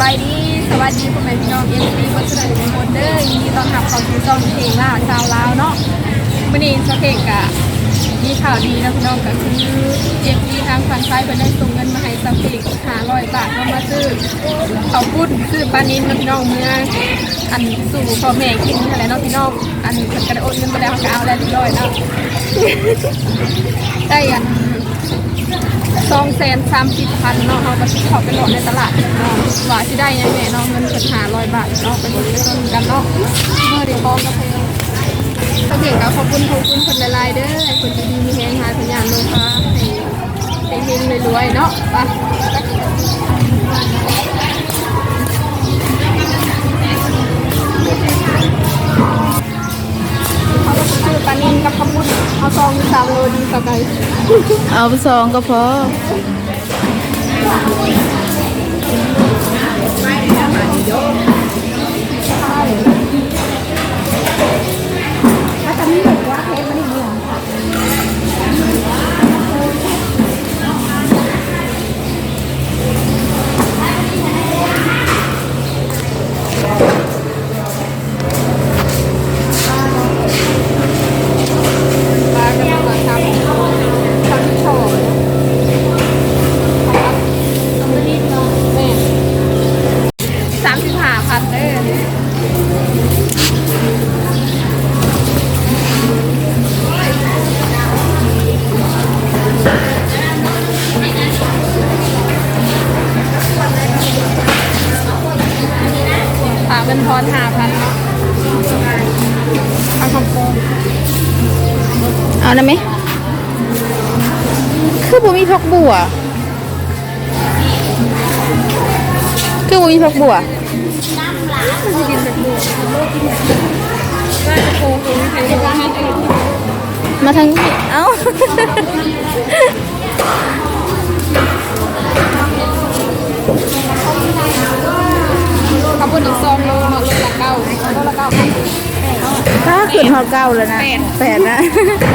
บายดีสวัสดีพ่อแม่พี่น้องเอ็มซีคนสนิททุกคนเด้อยินดีต้อนรับเข้าสู่ช่องเพลงล่าชาวลาวเนาะวันนี้เจ้าเพลงกะมีข่าวดีนะพี่น้องก็คือเอ็มซีทางฝั่งซ้ายเพิ่นได้ส่งเงินมาให้เจ้าเพลงหาร้อยบาทเพื่อมาซื้อเขาวปุ้นซื้อปลานินนะพี่น้องเมื่ออันสู่พ่อแม่กินอะไรเนาะพี่น้องอันเพิ่นก็ได้โอนเงินมาแล้วก็เอาแล้วเรียบร้อยแล้วได้อัน สองแสนสามสิบพันเนาะเขาก็สิเขอไปหลอกในตลาดเนาะหวาที่ได้ยังไงเนาะเงินเกิดหาร้อยบาทเนาะไปดูไปต้นกันเนาะเมื่อเดี๋ยวพร้อมกับเพลงถ้าเพียงก็ขอบคุณขอบคุณคนหลายๆเด้อคนดีๆมีแรงหาสัญญาณลงฟ้าให้เฮงๆรวยๆเนาะไปขาก็ซื้อปลานิ่มกับข้าวปุ้นเอาซองสามโล เอาสองก็พอ เงินทอนห้าพันเนาะเอาของโกงเอาได้ไหมคือบ่มีพักบัว คือบ่มีพักบัวมันจะกินแบบนี้ว่าจะโกงเองใครจะว่าให้เองมาทางนี้เอ้า ขอบคุณ อีกซองโลเนาะโลละเก้าโลละเก้าถ้าขึ้นฮอดเก้าแล้วนะแปดนะ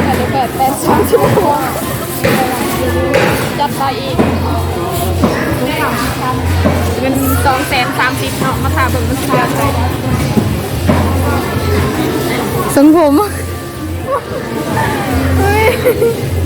แต่ละแปดแปดสองชั่วโมงจัดไปอีกเงินสองแสนสามสิบเนาะมาทาเบิ่งมันทาไปทรงผมพัน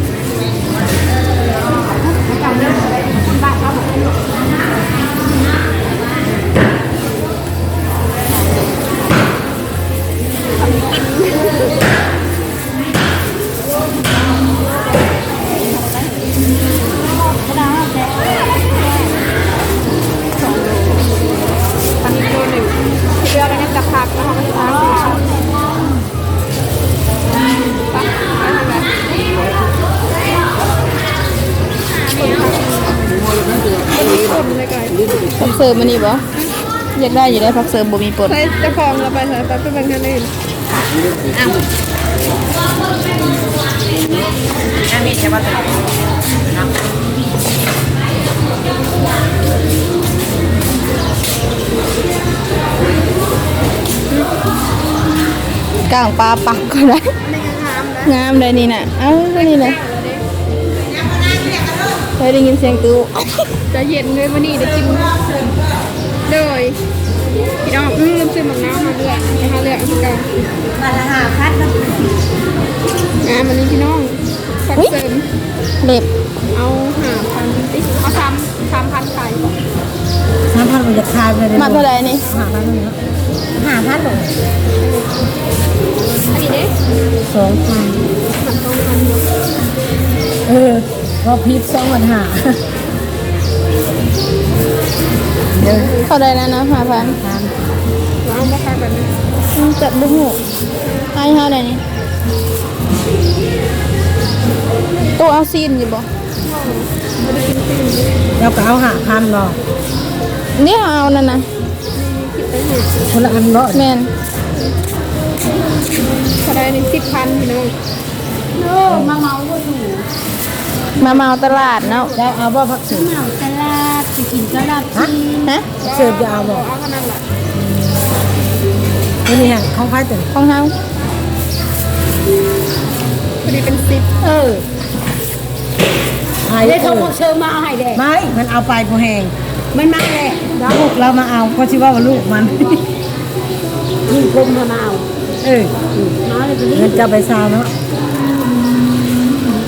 ริมมันนี่บ่อยากได้อยู่ได้พักเสริมบ่มีปนใช้เจะคลองเราไปเถอะไปเป็นบางท่านอื่นอ้าวกลางปลาปักก็ได้ งามเลยนี่น่ะ เอ้าก็นี่เลยเคยได้ยินเสียงตู้จะเย็นเลยวันนี้ได้กินเลย พี่น้องอืมลืมซื้อหมักน้ำมาเลือกนะคะเลือกเอากันมาละห้าพันนะงานวันนี้พี่น้องสักเสริมเล็บเอาหาพันติเอาสามสามพันขายก่อนสามพันมันจะคายไปเลยมาเท่าไหร่นี่ห้าพันเลยเนาะห้าพันหรออันนี้เด้สองพันมันต้องพันเดียวเออพอพีชสองพันห้า เดี๋ยวเท่าไหร่แล้วนะห้าพันพันเราเอามาขายแบบนี้จับลูกหมูให้เท่าไหร่นี่ตัวเอาซีนอยู่บ่เลยแล้วก็เอาหาพันหรอเนี่ยเอานั่นนะคนละอันเนาะแมนเท่าไรนี่สิบพันพี่น้องมาเมาตลาดเนาะแล้วเอาบ่พักเสือ ตลาดไปกินตลาดฮะฮะพักเสือจะเอาบ่เอาขนาดละนี่นี่ฮะเขาขายแต่ของเฮาพอดีเป็นสิบเออขายได้เขาบอกเชิญมาเอาให้แดกไม่ มันเอาไปพอแหงมันมาแหละลูกเรามาเอาเพราะชิว่าว่าลูกมันมีกลมมาเอาเออน้อยเลยตัวนี้เงินจะไปซาวเนาะ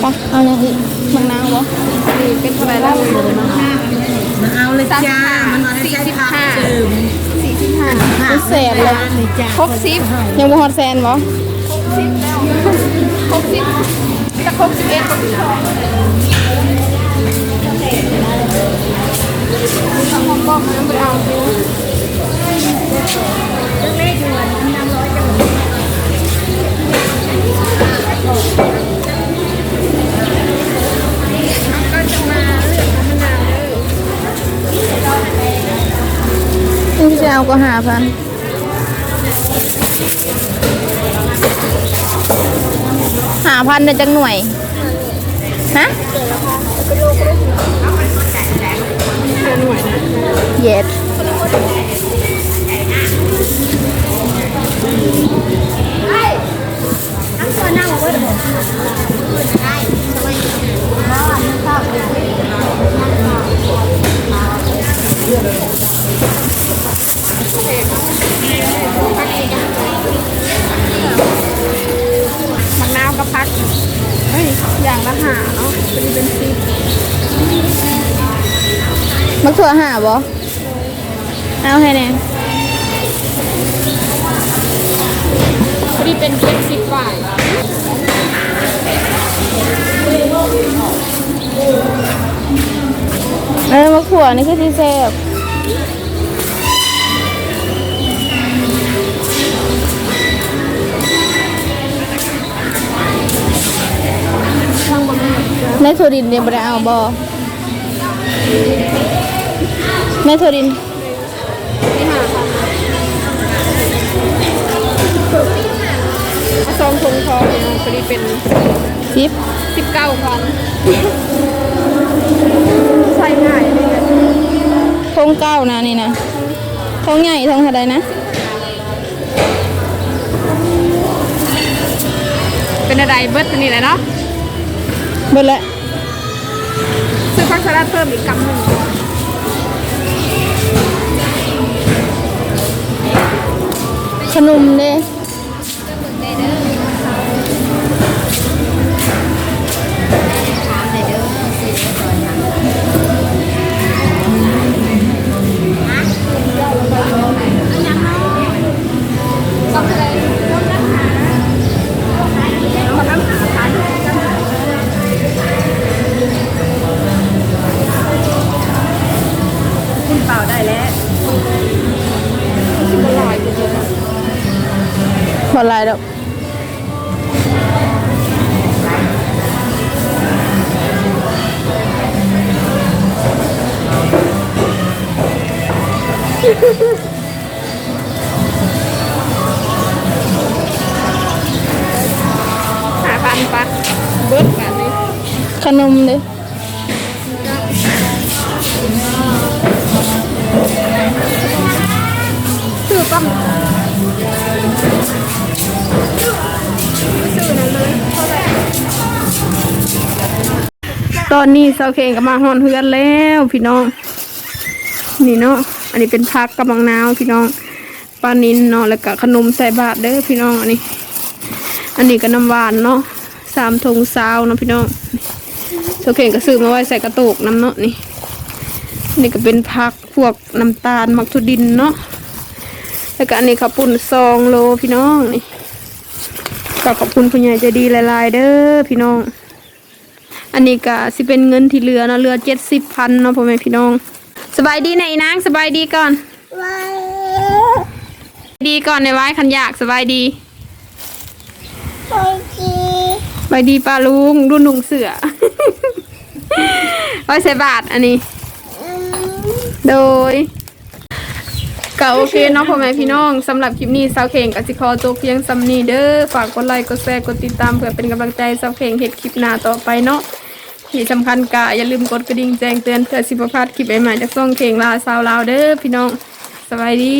ไปเอาอย่างอีกมังนาวบ่นี่เป็นเท่าไหร่แล้วมาเอาเลย จ้ามันมาให้สี่ใช้สิบพักห้าเติมสี่สิบห้าเป็นแสนเลยนี่จ้าครบสิบยังบ่ฮอดแสนบ่สิบแล้วครบสิบจะครบสิบเอ็ดครบสิบสอง นี่พี่จะเอาก็หาพันหาพันในจังหน่วย ฮะห้าหยนะเย็ด เฮ้ยอย่างละหาเนาะพอดีเป็นสิบมักถั่วหาบ่เอาให้แน่พอดีเป็นเจ็ดสิบฝ่ายเออมักถั่วนี่คือที่แซ่บ ในถั่วดินเนี่ยบ่ได้เอาบ่ในถั่วดินที่หาค่ะมาซองทงทองเนี่ยพอดีเป็นสิบสิบเก้าพันใส่ง่ายเลยเนี่ยทงเก้านะนี่นะทงใหญ่ทงเท่าใดนะ เป็นอะไรเบิร์ตนี่แหละเนาะ เบิดละซื้อพักสลัดเพิ่มอีกกำหนึ่งขนมเด้ บ่หลายดอกหาพันปะเบิร์ตแบบนี้ขนมเด้ซื้อปั๊ม อนนี้เซาเคงก็มาฮอนเฮือนแล้วพี่น้อง นี่เนาะอันนี้เป็นพักกำลังนาวพี่น้องปลานินเนาะแล้วก็ขนมใส่บาทเด้อพี่น้องอันนี้ อันนี้ก็น้ำหวานเนาะสามทงซาวเนาะพี่น้องเซาเคงก็ซื้อมาไว้ใส่กระโตกน้ำเนาะนี่นี่ก็เป็นพักพวกน้ำตาลมักทุดินเนาะแล้วก็อันนี้ข้าวปุ่นซองโลพี่น้องนี่ก็ขอบคุณผู้ใหญ่ใจดีหลาย ๆ เด้อพี่น้อง อันนี้ก็สิเป็นเงินที่เหลือเนาะเหลือเจ็ดสิบพันเนาะพ่อแม่พี่น้อง สบายดีในะอีนางสบายดีก่อนดีก่อนในไว้คันอยากสบายดีสบายดีป้าลุงรุ่นลุงเสือไว้ใส่บาทอันนี้ โดย ก็โอเคเนาะพ่อแม่พี่น้องสำหรับคลิปนี้สาวเข่งกับสิคอจบเพียงสำนีเด้อฝากกดไลค์กดแชร์กดติดตามเพื่อเป็นกำลังใจสาวเข่งเห็ดคลิปหน้าต่อไปเนาะที่สำคัญกะอย่าลืมกดกระดิ่งแจ้งเตือนเพื่อสิบพลาดคลิปใหม่ๆจากซ่องเข่งลาสาวลาวเด้อพี่น้องสบายดี